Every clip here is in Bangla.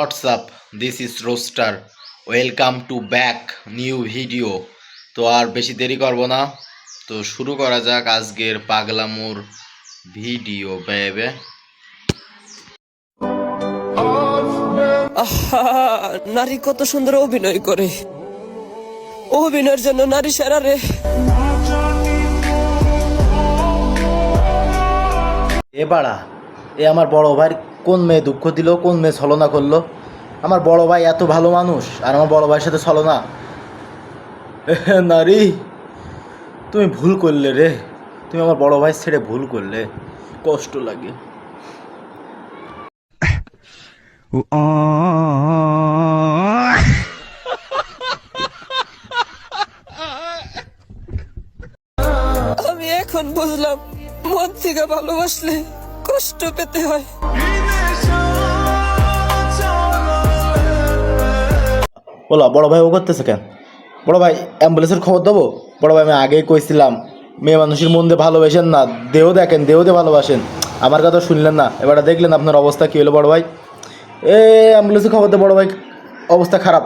WhatsApp this is roster welcome to back new video তো আর বেশি দেরি করব না। তো শুরু করা যাক আজকের পাগলামোর ভিডিও বেবে নারী কত সুন্দর অভিনয় করে। অভিনয়ের জন্য নারী সেরা রে। এ বাড়া এ আমার বড় ভাই কোন মেয়ে দুঃখ দিল কোন মেয়ে ছলনা করল? আমার বড় ভাই এত ভালো মানুষ আর আমার বড় ভাইয়ের সাথে ছলনা। নারী তুমি ভুল করলে রে। তুমি আমার বড় ভাই ছেড়ে ভুল করলে। কষ্ট লাগে। আমি এখন বুঝলাম মন থেকে ভালোবাসলে কষ্ট পেতে হয়। বলো, বড় ভাই ও করতেছে কেন? বড় ভাই অ্যাম্বুলেন্সের খবর দেবো? বড় ভাই, আমি আগেই কইছিলাম, মেয়ে মানুষের মন দিয়ে ভালোবাসেন না, দেহ দেখেন, দেহ দিয়ে ভালোবাসেন। আমার কথা শুনলেন না, এবারে দেখলেন আপনার অবস্থা কী হলো বড় ভাই? এ অ্যাম্বুলেন্সের খবর দে, বড় ভাই, অবস্থা খারাপ।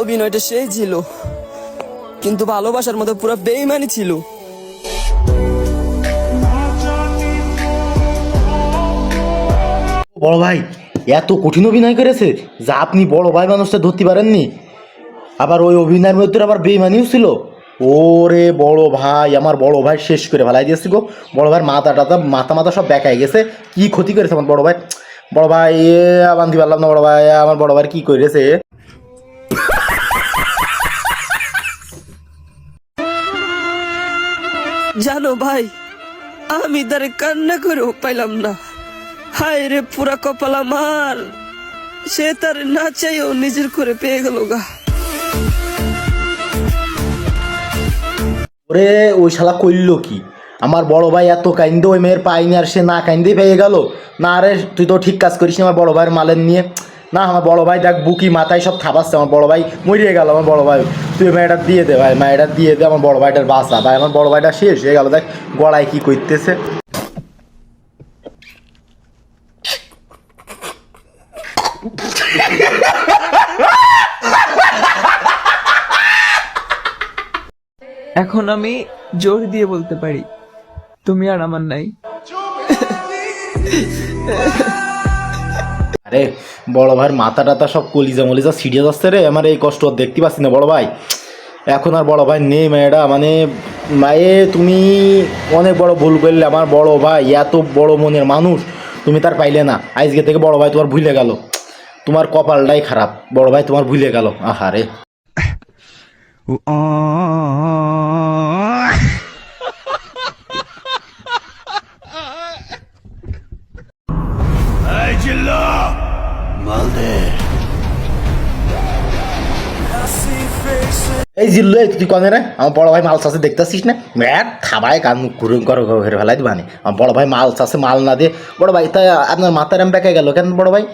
অভিনয়টা সেই ছিল, কিন্তু ভালোবাসার মধ্যে পুরো বেইমানি ছিল। বড় ভাই, এত কঠিন অভিনয় করেছে যা আপনি বড় ভাই মানুষটা ধরতে পারেননি। আবার ওই অভিনয়ের মধ্যে আবার বেইমানিও ছিল। ওরে বড় ভাই, আমার বড় ভাই শেষ করে ফেলাই দিয়েছি গো। বড় ভাইয়ের মাথা টাতা মাথা মাথা সব বেকায় গেছে। কি ক্ষতি করেছে আমার বড় ভাই? বড় ভাই, এ বান্ধি পারলাম না বড় ভাই, আমার বড় ভাই কি করেছে? জানো ভাই, আমি তারে কান্না করেও পাইলাম না। হায় রে পুরা কপাল আমার। সে তার না চাইও নিজের করে পেয়ে গেল গা। ওরে, ওই শালা কইল কি? আমার বড় ভাই এত কাইন্দে, ওই মেয়ের পাইনি আর সে না কাইন্দেই পেয়ে গেল। না রে, তুই তো ঠিক কাজ করিস আমার বড় ভাইয়ের মালের নিয়ে। না, আমার বড় ভাই দেখ বুকি মাথায় সব থাপাচ্ছে, আমার বড় ভাই মরিয়ে গেল, আমার বড় ভাই। তুই মেয়েটা দিয়ে দে ভাই মেয়েটা দিয়ে দে, আমার বড় ভাইটার বাসা ভাই, আমার বড় ভাইটা শেষ হয়ে গেল, দেখ গড়ায় কি করতেছে। এখন আমি জোর দিয়ে বলতে পারি, তুমি আর আমার নাই। আরে, বড় ভাইয়ের মাথা টাথা সব কলিজা মলিজা ছিড়িয়ে যাচ্ছে রে। আমার এই কষ্ট দেখতে পাচ্ছি না, বড় ভাই। এখন আর বড় ভাই নেই মেয়েটা মানে মায়ে, তুমি অনেক বড় ভুল করলে। আমার বড় ভাই এত বড় মনের মানুষ, তুমি তার পাইলে না। আজকে থেকে বড় ভাই তোমার ভুলে গেল। তোমার কপালটাই খারাপ। বড় ভাই তোমার ভুলে গেল। আহারে। Ooh, oh. এই জিল্লু তুই কনে রে? আমার বড় ভাই মাল চাষে দেখতেছিস না? ম্যাট খাবায় কান ঘুরে করে ঘুরে ফেলাই দিবানি। আমার বড় ভাই মাল চাষে মাল না দিয়ে বড় ভাই তাই আপনার মাথার এম বেঁকে গেল কেন বড় ভাই?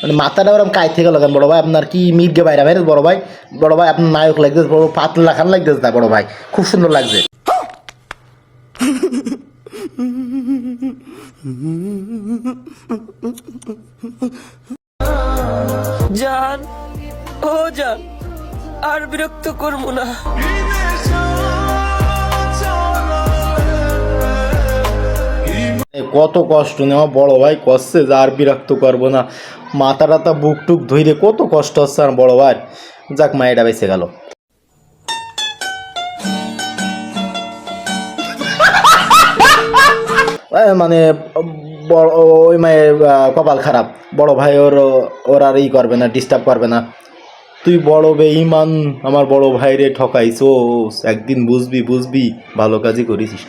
মানে মাথাটা ওরম কাইতে গেল কেন বড় ভাই? আপনার কি মিটকে বাইরে বাইরে বড় ভাই? বড় ভাই, আপনার নায়ক লাগতেছে, বড় পাতলা খান লাগতেছে না বড় ভাই? খুব সুন্দর লাগছে। জান, ও জান। আর বিরক্ত করব না। কত কষ্ট নেওয়া, বড় ভাই কষ্টে যা আর বিরক্ত করব না। মাথা টাথা, বুক টুক ধইরে কত কষ্ট হচ্ছে আর বড় ভাই। যাক, মায়েরা বেঁচে গেল। মানে বড়, ওই মায়ের কপাল খারাপ। বড় ভাই ওর ওর আর ই করবে না ডিস্টার্ব করবে না। তুই বড় বেঈমান, আমার বড় ভাইরে ঠকাইছোস একদিন বুঝবি বুঝবি, ভালো কাজই করেছিস।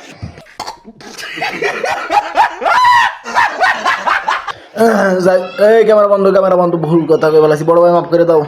এই ক্যামেরা বন্ধ ক্যামেরা বন্ধ, ভুল কথা বলেছি বড় ভাই, মাফ করে দাও।